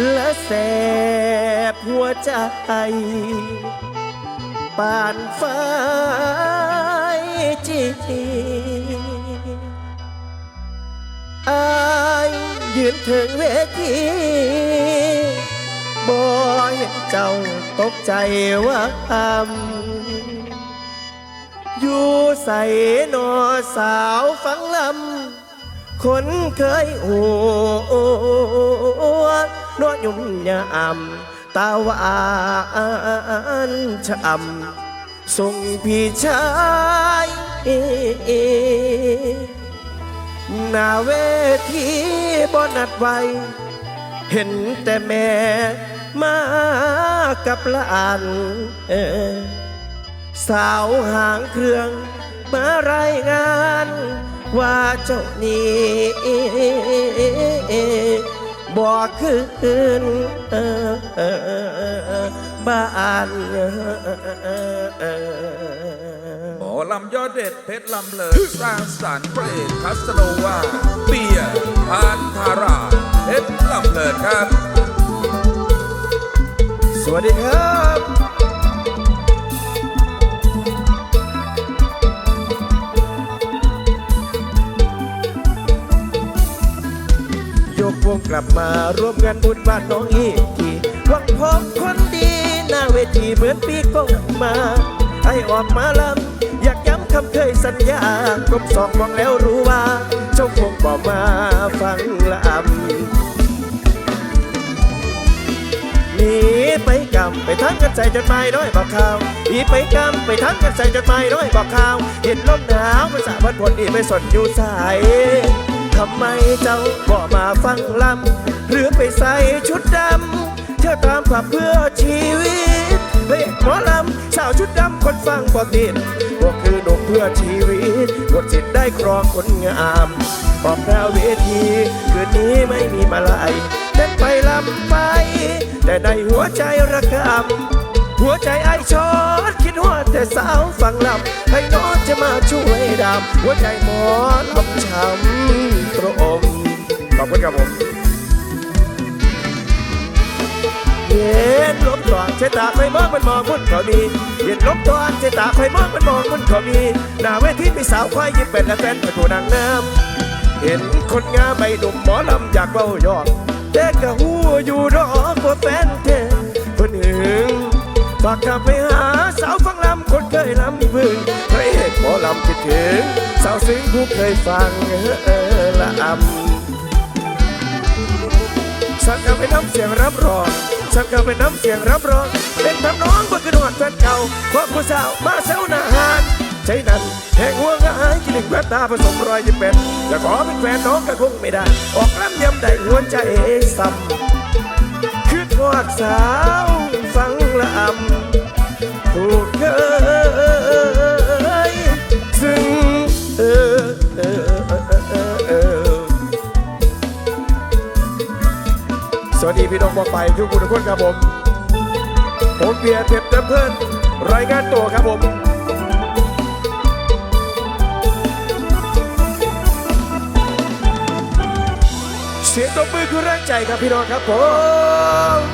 และแสบหัวใจปานฟ้าจีอายยืนถึงเวทีบ่เห็นเจ้าตกใจว่าทำอยู่ใส่นอสาวฟังลำ คนเคยหัวนวดยุ่มยามตาหวานช้ำส่งพี่ชายหน้าเวทีบนัดไวเห็นแต่แม่มากับลานสาวหางเครื่องมารายงาน ว่าเจ้านี้บอกคืนเออเออเออเออบ้านเออเออเออหมอลำยอดเด็ดเพชรลำเลิศสร้างสรรค์พระเอกคัสโนวาเปียร์พานธาราเพชรลำเลิศครับ สวัสดีครับ ลับมาร่วมงานบุญบ้านน้องอีกทีหวังพบคนดีหน้าเวทีเหมือนปีกงมาให้ออกมาลำอยากย้ำคำเคยสัญญากลมสองมองแล้วรู้ว่าเจ้าคงบอกมาฟังลำหนีไปกำไปทั้งกันใส่จดหมายน้อยบอกข่าวหนีไปกำไปทั้งกันใส่จดหมายน้อยบอกข่าว เห็นลมหนาวมันสาบัดผลนี่ไม่สนอยู่สาย ทำไมเจ้าบ่มาฟังลำ หรือไปใส่ชุดดำ เที่ยวตามผับเพื่อชีวิตเฮ้ยหมอลำสาวชุดดำคนฟังบ่ติดพวกคือหนุ่มเพื่อชีวิตกดสิทธิ์ได้ครองคนงามออกหน้าเวทีคืนนี้ไม่มีมาลายเต้นไปลำไป แต่ในหัวใจระกำหัวใจไอชอดคิดว่าแต่สาวฟังลำให้น้องจะมาช่วย ดำหัวใจหมอลำช้ำตรมขอบคุณครับผมเย็นลบตอนใช้ตาคอยมองมันมองมุนเขามีเย็นลบตอนใช้ตาคอยมองมันมองมุนเขามีหน้าเวทีมีสาวควายยิ้มเป็นและแฟนเป็นผู้นางน้ำเห็นคนงามไม่หนุ่มหมอลำอยากเบายอกแต่กะหูอยู่ดอกว่าแฟนเทเพิ่นหึงฝากกลับไปหาสาวฟังลำคน ยลำพึ่งพระเอกหมอลำคิดถึง สาวซึ้งผู้เคยฟังเออละอำสักกะเป็นน้ำเสียงรับรองสักกะเป็นน้ำเสียงรับรอง เป็นทำน้องเมื่อคืนหอดแฟนเก่าเพราะผู้สาวมาเซลหนาหานใช่นั้นแห่งหัวงายกินหนึ่งแววตาผสมรอยยิ้มเป็นจะขอเป็นแฟนน้องก็คงไม่ได้ ออกล้ำยำได้หัวใจซ้ำคือทอดสาว วัสดีพี่น้อไปทุกคนทุกคนครับผม ผมเบียร์เพ็บเพื่อนรายงานตัวครับผมเสียงตบมือคือแรงใจครับพี่น้องครับผม